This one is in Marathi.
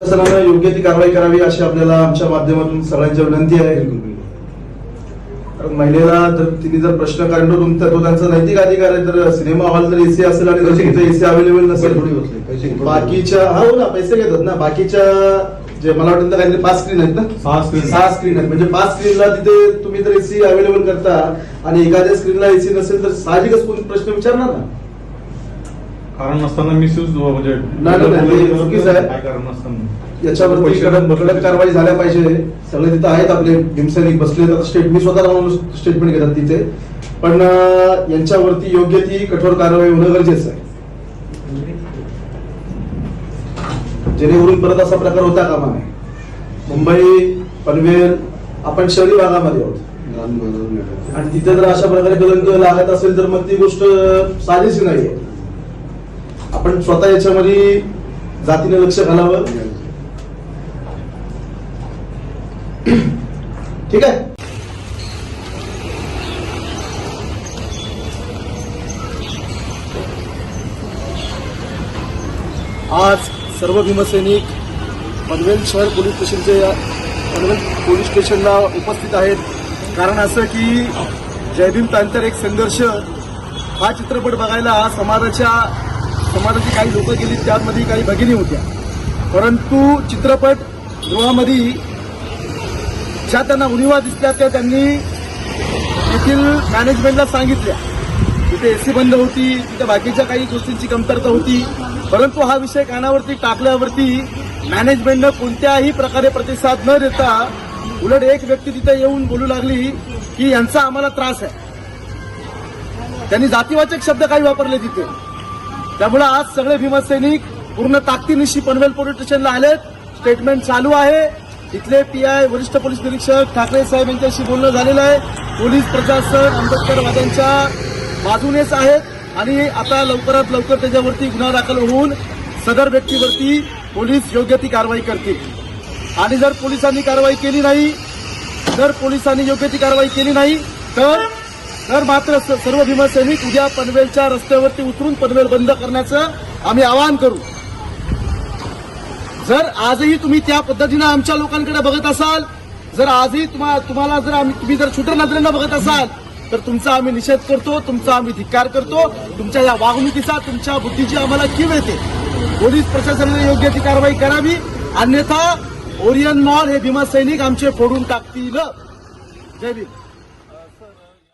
प्रशासनानं योग्य ती कारवाई करावी अशी आपल्याला आमच्या माध्यमातून सगळ्यांची विनंती आहे. कारण महिलेला जर तिने जर प्रश्न काढलो तुमचा तो त्यांचा नैतिक अधिकार आहे. तर सिनेमा हॉल जर एसी असेल आणि तिथे एसी अवेलेबल नसेल बाकीच्या हा हो ना पैसे घेतात ना. बाकीच्या जे मला वाटतं काहीतरी पाच स्क्रीन आहेत ना? सहा screen. सहा स्क्रीन आहेत. म्हणजे पाच स्क्रीनला तिथे तुम्ही जर एसी अवेलेबल करता आणि एखाद्या स्क्रीनला एसी नसेल तर साहजिकच कोणी प्रश्न विचारणार ना? कारण नसताना मिसयूज म्हणजे नाही, नाही, चुकीचं आहे. काय कारण नसताना. याच्यावरती कडक कारवाई झाल्या पाहिजे. सगळे तिथं आहेत आपले भीमसैनिक बसले आता स्टेट मी स्वतः जाऊन स्टेटमेंट घेतात तिथे. पण यांच्यावरती योग्य ती कठोर कारवाई होणं गरजेचं आहे. जेणेकरून परत असा प्रकार होता कामा नये मुंबई पनवेल आपण शहरी भागामध्ये आहोत. आणि तिथे जर अशा प्रकारे कलंक लागत असेल तर मग ती गोष्ट साजेशी नाहीये. आपण स्वतः याच्यामध्ये जातीने लक्ष घालावं. ठीक आहे? आज सर्व भीमसैनिक पनवेल शहर पोलीस स्टेशनचे पनवेल पोलीस स्टेशनला उपस्थित आहेत. कारण असं की जयभीम तांतर एक संघर्ष हा चित्रपट बघायला समाजाच्या समाजाची काही लोकं गेली त्यामध्ये काही भगिनी होत्या. परंतु चित्रपट गृहामध्ये ज्या त्यांना उणिवा दिसल्या त्या त्यांनी येथील मॅनेजमेंटला सांगितल्या. तिथे एसी बंद होती तिथे बाकीच्या काही गोष्टींची कमतरता होती. परंतु हा विषय कानावरती टाकल्यावरती मॅनेजमेंटनं कोणत्याही प्रकारे प्रतिसाद न देता उलट एक व्यक्ती तिथे येऊन बोलू लागली की यांचा आम्हाला त्रास आहे. त्यांनी जातीवाचक शब्द काही वापरले तिथे. त्यामुळे आज सगळे भीमसैनिक पूर्ण ताकदीनिशी पनवेल पोलीस स्टेशनला आलेत. स्टेटमेंट चालू आहे. इथले पीआय वरिष्ठ पोलीस निरीक्षक ठाकरे साहेब यांच्याशी बोलणं झालेलं आहे. पोलीस प्रशासन आंबेडकरवाद्यांच्या बाजूनेच आहेत. आणि आता लवकरात लवकर त्याच्यावरती गुन्हा दाखल होऊन सदर व्यक्तीवरती पोलीस योग्य ती कारवाई करतील. आणि जर पोलिसांनी कारवाई केली नाही जर पोलिसांनी योग्य ती कारवाई केली नाही तर तर मात्र सर्व भीमसैनिक उद्या पनवेलच्या रस्त्यावरती उतरून पनवेल बंद करण्याचं आम्ही आवाहन करू. जर आजही तुम्ही त्या पद्धतीनं आमच्या लोकांकडे बघत असाल जर आजही तुम्हा तुम्हाला जर आम्ही तुम्ही जर छोट्या नजरेनं बघत असाल तर तुमचा आम्ही निषेध करतो तुमचा आम्ही धिक्कार करतो तुमच्या या वागणुकीचा तुमच्या बुद्धीची आम्हाला कीव येते. पोलीस प्रशासनाने योग्य ती कारवाई करावी. अन्यथा ओरियन मॉल हे भीमा सैनिक आमचे फोडून टाकतील. जय भीम.